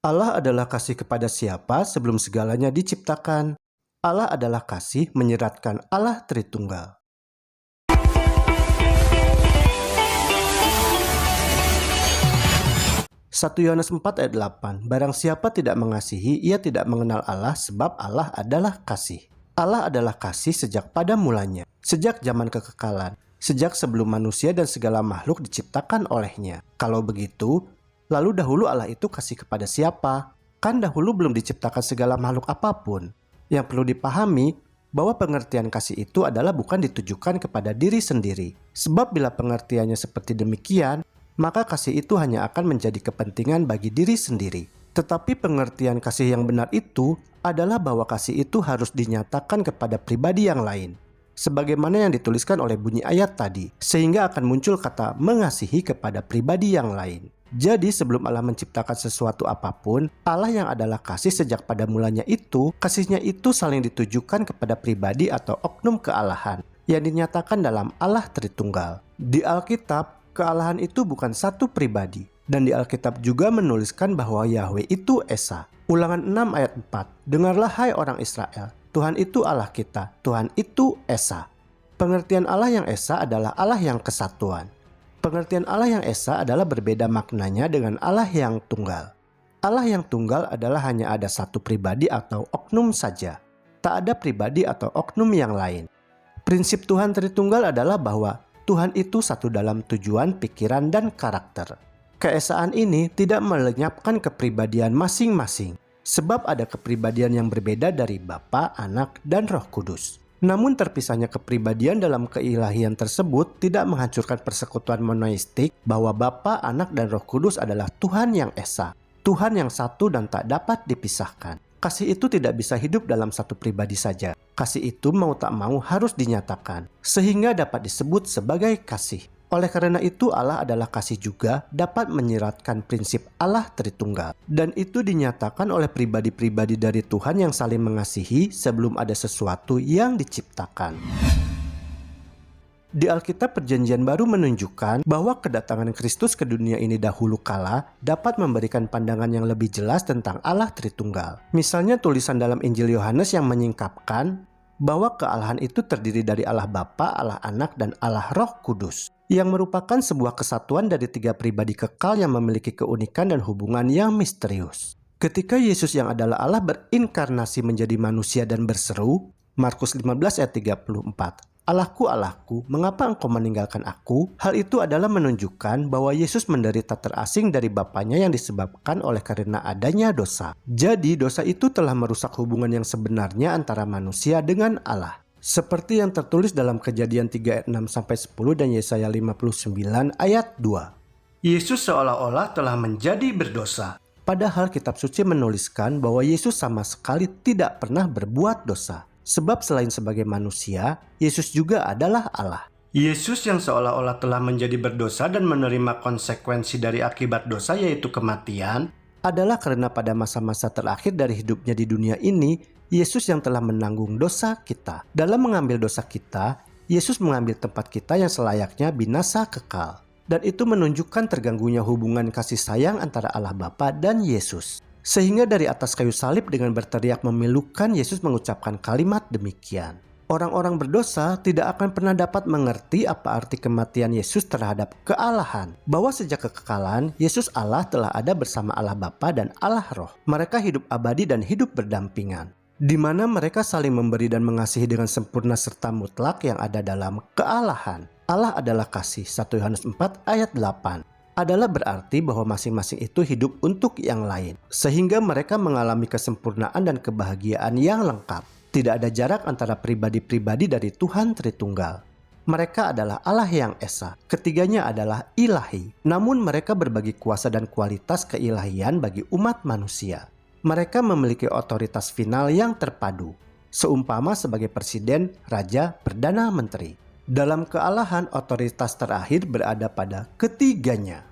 Allah adalah kasih kepada siapa sebelum segalanya diciptakan. Allah adalah kasih menyeratkan Allah Tritunggal. 1 Yohanes 4 ayat 8 Barang siapa tidak mengasihi, ia tidak mengenal Allah sebab Allah adalah kasih. Allah adalah kasih sejak pada mulanya, sejak zaman kekekalan, sejak sebelum manusia dan segala makhluk diciptakan olehnya. Kalau begitu, lalu dahulu Allah itu kasih kepada siapa? Kan dahulu belum diciptakan segala makhluk apa pun. Yang perlu dipahami bahwa pengertian kasih itu adalah bukan ditujukan kepada diri sendiri. Sebab bila pengertiannya seperti demikian, maka kasih itu hanya akan menjadi kepentingan bagi diri sendiri. Tetapi pengertian kasih yang benar itu adalah bahwa kasih itu harus dinyatakan kepada pribadi yang lain. Sebagaimana yang dituliskan oleh bunyi ayat tadi, sehingga akan muncul kata mengasihi kepada pribadi yang lain. Jadi sebelum Allah menciptakan sesuatu apa pun, Allah yang adalah kasih sejak pada mulanya itu, kasihnya itu saling ditujukan kepada pribadi atau oknum kealahan yang dinyatakan dalam Allah Tritunggal. Di Alkitab, kealahan itu bukan satu pribadi. Dan di Alkitab juga menuliskan bahwa Yahweh itu Esa. Ulangan 6 ayat 4. Dengarlah hai orang Israel, Tuhan itu Allah kita, Tuhan itu Esa. Pengertian Allah yang Esa adalah Allah yang kesatuan. Pengertian Allah yang Esa adalah berbeda maknanya dengan Allah yang tunggal. Allah yang tunggal adalah hanya ada satu pribadi atau oknum saja. Tak ada pribadi atau oknum yang lain. Prinsip Tuhan Tritunggal adalah bahwa Tuhan itu satu dalam tujuan, pikiran, dan karakter. Keesaan ini tidak melenyapkan kepribadian masing-masing, sebab ada kepribadian yang berbeda dari Bapa, Anak, dan Roh Kudus. Namun terpisahnya kepribadian dalam keilahian tersebut tidak menghancurkan persekutuan monoistik bahwa Bapa, Anak, dan Roh Kudus adalah Tuhan yang Esa, Tuhan yang satu dan tak dapat dipisahkan. Kasih itu tidak bisa hidup dalam satu pribadi saja. Kasih itu mau tak mau harus dinyatakan, sehingga dapat disebut sebagai kasih. Oleh karena itu Allah adalah kasih juga dapat menyiratkan prinsip Allah Tritunggal. Dan itu dinyatakan oleh pribadi-pribadi dari Tuhan yang saling mengasihi sebelum ada sesuatu yang diciptakan. Di Alkitab Perjanjian Baru menunjukkan bahwa kedatangan Kristus ke dunia ini dahulu kala dapat memberikan pandangan yang lebih jelas tentang Allah Tritunggal. Misalnya tulisan dalam Injil Yohanes yang menyingkapkan bahwa kealahan itu terdiri dari Allah Bapa, Allah Anak, dan Allah Roh Kudus yang merupakan sebuah kesatuan dari tiga pribadi kekal yang memiliki keunikan dan hubungan yang misterius. Ketika Yesus yang adalah Allah berinkarnasi menjadi manusia dan berseru, Markus 15 ayat 34, Allahku, Allahku, mengapa engkau meninggalkan aku? Hal itu adalah menunjukkan bahwa Yesus menderita terasing dari Bapaknya yang disebabkan oleh karena adanya dosa. Jadi dosa itu telah merusak hubungan yang sebenarnya antara manusia dengan Allah. Seperti yang tertulis dalam kejadian 3 ayat 6 10 dan Yesaya 59 ayat 2. Yesus seolah-olah telah menjadi berdosa. Padahal kitab suci menuliskan bahwa Yesus sama sekali tidak pernah berbuat dosa. Sebab selain sebagai manusia, Yesus juga adalah Allah. Yesus yang seolah-olah telah menjadi berdosa dan menerima konsekuensi dari akibat dosa yaitu kematian adalah karena pada masa-masa terakhir dari hidupnya di dunia ini, Yesus yang telah menanggung dosa kita. Dalam mengambil dosa kita, Yesus mengambil tempat kita yang selayaknya binasa kekal. Dan itu menunjukkan terganggunya hubungan kasih sayang antara Allah Bapa dan Yesus. Sehingga dari atas kayu salib dengan berteriak memilukan Yesus mengucapkan kalimat demikian. Orang-orang berdosa tidak akan pernah dapat mengerti apa arti kematian Yesus terhadap kealahan. Bahwa sejak kekekalan, Yesus Allah telah ada bersama Allah Bapa dan Allah Roh. Mereka hidup abadi dan hidup berdampingan. Di mana mereka saling memberi dan mengasihi dengan sempurna serta mutlak yang ada dalam kealahan. Allah adalah kasih. 1 Yohanes 4 ayat 8 adalah berarti bahwa masing-masing itu hidup untuk yang lain, sehingga mereka mengalami kesempurnaan dan kebahagiaan yang lengkap. Tidak ada jarak antara pribadi-pribadi dari Tuhan Tritunggal. Mereka adalah Allah yang esa, ketiganya adalah ilahi, namun mereka berbagi kuasa dan kualitas keilahian bagi umat manusia. Mereka memiliki otoritas final yang terpadu, seumpama sebagai presiden, raja, perdana menteri. Dalam kealahan, otoritas terakhir berada pada ketiganya.